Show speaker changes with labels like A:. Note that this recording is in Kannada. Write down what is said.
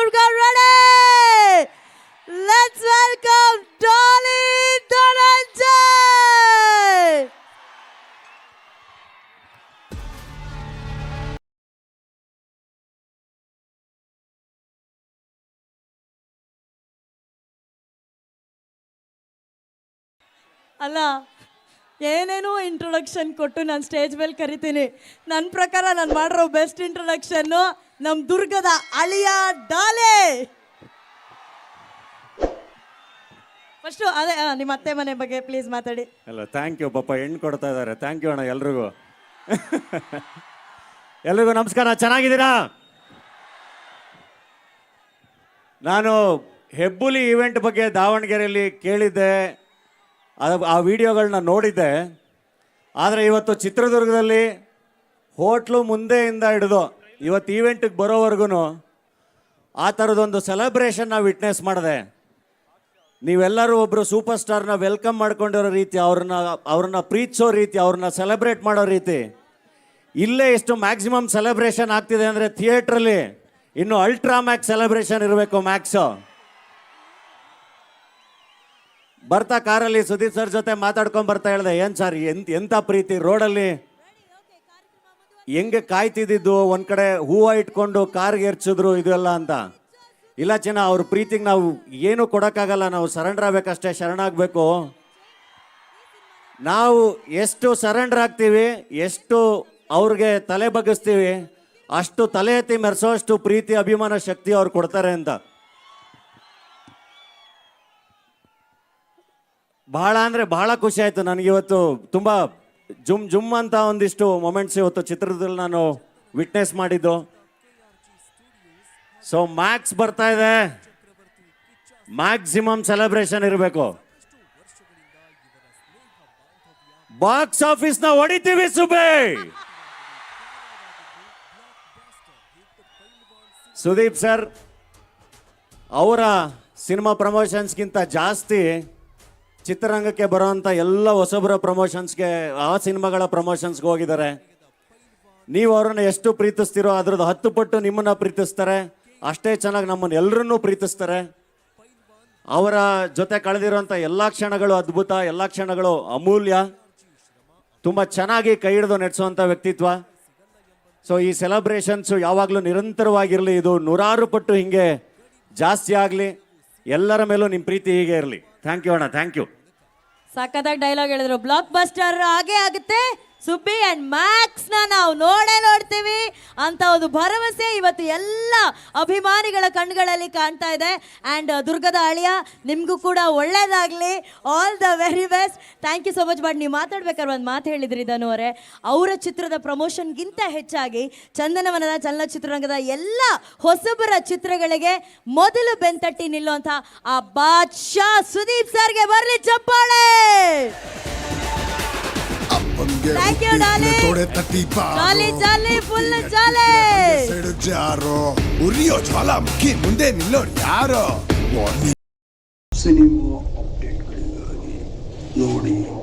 A: Durga ready? Let's welcome Dolly Dhananjay! Allah. ಏನೇನೋ ಇಂಟ್ರೊಡಕ್ಷನ್ ಕೊಟ್ಟು ನಾನು ಸ್ಟೇಜ್ ಮೇಲೆ ಕರಿತೀನಿ. ನನ್ನ ಪ್ರಕಾರ ನಾನು ಮಾಡಿರೋ ಬೆಸ್ಟ್ ಇಂಟ್ರೊಡಕ್ಷನ್ನು ನಮ್ಮ ದುರ್ಗದ ಅಳಿಯ ಡಾಲೆ. ಫಸ್ಟು ಅದೇ ನಿಮ್ಮ ಅತ್ತೆ ಮನೆ ಬಗ್ಗೆ ಪ್ಲೀಸ್ ಮಾತಾಡಿ.
B: ಅಲ್ಲ ಥ್ಯಾಂಕ್ ಯು ಪಾಪ ಹೆಣ್ಣು ಕೊಡ್ತಾ ಇದ್ದಾರೆ ಥ್ಯಾಂಕ್ ಯು ಅಣ್ಣ, ಎಲ್ರಿಗೂ. ಎಲ್ರಿಗೂ ನಮಸ್ಕಾರ. ಚೆನ್ನಾಗಿದ್ದೀರಾ? ನಾನು ಹೆಬ್ಬುಲಿ ಇವೆಂಟ್ ಬಗ್ಗೆ ದಾವಣಗೆರೆಯಲ್ಲಿ ಕೇಳಿದ್ದೆ. ಅದು ಆ ವಿಡಿಯೋಗಳನ್ನ ನೋಡಿದ್ದೆ. ಆದರೆ ಇವತ್ತು ಚಿತ್ರದುರ್ಗದಲ್ಲಿ ಹೋಟ್ಲು ಮುಂದೆಯಿಂದ ಹಿಡಿದು ಇವತ್ತು ಈವೆಂಟಿಗೆ ಬರೋವರೆಗೂ ಆ ಥರದೊಂದು ಸೆಲೆಬ್ರೇಷನ್ನ ವಿಟ್ನೆಸ್ ಮಾಡಿದೆ. ನೀವೆಲ್ಲರೂ ಒಬ್ಬರು ಸೂಪರ್ ಸ್ಟಾರ್ನ ವೆಲ್ಕಮ್ ಮಾಡ್ಕೊಂಡಿರೋ ರೀತಿ, ಅವ್ರನ್ನ ಅವ್ರನ್ನ ಪ್ರೀತಿಸೋ ರೀತಿ, ಅವ್ರನ್ನ ಸೆಲೆಬ್ರೇಟ್ ಮಾಡೋ ರೀತಿ. ಇಲ್ಲೇ ಎಷ್ಟು ಮ್ಯಾಕ್ಸಿಮಮ್ ಸೆಲೆಬ್ರೇಷನ್ ಆಗ್ತಿದೆ ಅಂದರೆ ಥಿಯೇಟ್ರಲ್ಲಿ ಇನ್ನು ಅಲ್ಟ್ರಾ ಮ್ಯಾಕ್ಸ್ ಸೆಲೆಬ್ರೇಷನ್ ಇರಬೇಕು ಮ್ಯಾಕ್ಸು ಬರ್ತಾ ಕಾರಲ್ಲಿ ಸುದೀಪ್ ಸರ್ ಜೊತೆ ಮಾತಾಡ್ಕೊಂಡ್ ಬರ್ತಾ ಹೇಳ್ದೆ, ಏನ್ ಸರ್, ಎಂತ ಎಂತ ಪ್ರೀತಿ ರೋಡಲ್ಲಿ? ಹೆಂಗೆ ಕಾಯ್ತಿದ್ದು ಒಂದ್ ಕಡೆ ಹೂವು ಇಟ್ಕೊಂಡು ಕಾರ್ಗೆ ಎರ್ಚಿದ್ರು ಇದೆಲ್ಲ ಅಂತ? ಇಲ್ಲ ಚಿನ್ನ, ಅವ್ರ ಪ್ರೀತಿಗೆ ನಾವು ಏನು ಕೊಡೋಕ್ಕಾಗಲ್ಲ, ನಾವು ಸರೆಂಡರ್ ಆಗ್ಬೇಕಷ್ಟೇ, ಶರಣಾಗಬೇಕು. ನಾವು ಎಷ್ಟು ಸರೆಂಡರ್ ಆಗ್ತೀವಿ, ಎಷ್ಟು ಅವ್ರಿಗೆ ತಲೆ ಬಗ್ಗಿಸ್ತೀವಿ, ಅಷ್ಟು ತಲೆ ಎತ್ತಿ ಮೆರೆಸೋಷ್ಟು ಪ್ರೀತಿ, ಅಭಿಮಾನ, ಶಕ್ತಿ ಅವ್ರು ಕೊಡ್ತಾರೆ ಅಂತ. ಬಹಳ ಅಂದರೆ ಬಹಳ ಖುಷಿ ಆಯಿತು. ನನಗಿವತ್ತು ತುಂಬ ಜುಮ್ ಜುಮ್ ಅಂತ ಒಂದಿಷ್ಟು ಮೊಮೆಂಟ್ಸ್ ಇವತ್ತು ಚಿತ್ರದಲ್ಲಿ ನಾನು ವಿಟ್ನೆಸ್ ಮಾಡಿದ್ದು. ಸೊ ಮ್ಯಾಕ್ಸ್ ಬರ್ತಾ ಇದೆ. ಮ್ಯಾಕ್ಸಿಮಮ್ ಸೆಲೆಬ್ರೇಷನ್ ಇರಬೇಕು. ಬಾಕ್ಸ್ ಆಫೀಸ್ನ ಹೊಡಿತೀವಿ ಸುಬೆ. ಸುದೀಪ್ ಸರ್, ಅವರ ಸಿನಿಮಾ ಪ್ರಮೋಷನ್ಸ್ಗಿಂತ ಜಾಸ್ತಿ ಚಿತ್ರರಂಗಕ್ಕೆ ಬರೋವಂಥ ಎಲ್ಲ ಹೊಸಬರ ಪ್ರಮೋಷನ್ಸ್ಗೆ ಆ ಸಿನಿಮಾಗಳ ಪ್ರಮೋಷನ್ಸ್ಗೆ ಹೋಗಿದ್ದಾರೆ. ನೀವು ಅವ್ರನ್ನ ಎಷ್ಟು ಪ್ರೀತಿಸ್ತೀರೋ ಅದ್ರದ್ದು ಹತ್ತು ಪಟ್ಟು ನಿಮ್ಮನ್ನ ಪ್ರೀತಿಸ್ತಾರೆ. ಅಷ್ಟೇ ಚೆನ್ನಾಗಿ ನಮ್ಮನ್ನು ಎಲ್ಲರನ್ನೂ ಪ್ರೀತಿಸ್ತಾರೆ. ಅವರ ಜೊತೆ ಕಳೆದಿರುವಂಥ ಎಲ್ಲ ಕ್ಷಣಗಳು ಅದ್ಭುತ, ಎಲ್ಲ ಕ್ಷಣಗಳು ಅಮೂಲ್ಯ. ತುಂಬ ಚೆನ್ನಾಗಿ ಕೈ ಹಿಡಿದು ನಡೆಸುವಂಥ ವ್ಯಕ್ತಿತ್ವ. ಸೊ ಈ ಸೆಲೆಬ್ರೇಷನ್ಸು ಯಾವಾಗಲೂ ನಿರಂತರವಾಗಿರಲಿ. ಇದು ನೂರಾರು ಪಟ್ಟು ಹಿಂಗೆ ಜಾಸ್ತಿ ಆಗಲಿ. ಎಲ್ಲರ ಮೇಲೂ ನಿಮ್ಮ ಪ್ರೀತಿ ಹೀಗೆ ಇರಲಿ. ಥ್ಯಾಂಕ್ ಯು ಅಣ್ಣ ಥ್ಯಾಂಕ್ ಯು
A: ಸಖತ್ತಾಗಿ ಡೈಲಾಗ್ ಹೇಳಿದ್ರು. ಬ್ಲಾಕ್ ಬಸ್ಟರ್ ಹಾಗೆ ಆಗುತ್ತೆ. ಸುಬ್ಬಿ ಅಂಡ್ ಮ್ಯಾಕ್ಸ್ನ ನಾವು ನೋಡೇ ನೋಡ್ತೀವಿ. ಅಂತ ಒಂದು ಭರವಸೆ ಇವತ್ತು ಎಲ್ಲ ಅಭಿಮಾನಿಗಳ ಕಣ್ಗಳಲ್ಲಿ ಕಾಣ್ತಾ ಇದೆ. ಅಂಡ್ ದುರ್ಗದ ಅಳಿಯ, ನಿಮಗೂ ಕೂಡ ಒಳ್ಳೇದಾಗ್ಲಿ. All the very best thank you so much but ನೀವು ಮಾತಾಡ್ಬೇಕಾದ್ರೆ ಒಂದು ಮಾತು ಹೇಳಿದ್ರಿ ಧನು ಅವರೇ. ಅವರ ಚಿತ್ರದ ಪ್ರಮೋಷನ್ಗಿಂತ ಹೆಚ್ಚಾಗಿ ಚಂದನವನದ ಚಲನಚಿತ್ರರಂಗದ ಎಲ್ಲ ಹೊಸಬರ ಚಿತ್ರಗಳಿಗೆ ಮೊದಲು ಬೆಂತಟ್ಟಿ ನಿಲ್ಲುವಂಥ ಆ ಬಾದ್ಶಾ ಸುದೀಪ್ ಸರ್ಗೆ ಬರಲಿ ಚಪ್ಪಾಳೆ!
C: ಅಪ್ಪನ್ಗೆ
A: Thank you,
C: ಹುಟ್ಟಿದ್ನ
A: darling.
C: ತೊಡೆ ತಟ್ಟಿ ಬಾರೋ.
A: ಜಾಲಿ, ಜಾಲಿ, full
C: ಹುಟ್ಟಿನ
A: ಜಾಲಿ.
C: ಕಿತ್ತಿನ ಸೆಡು ಜಾರೋ ಉರಿಯೋ ಜ್ವಾಲಾಮುಖಿ ಮುಂದೆ ನಿಲ್ಲೋರು ಯಾರೋ ವಾರ್ನಿಂಗ್
D: ಸಿನಿಮಾ ಅಪ್ಡೇಟ್ಗಳಿಗಾಗಿ ನೋಡಿ ಬಾಕ್ಸ್ ಆಫೀಸ್ ಬಾಯ್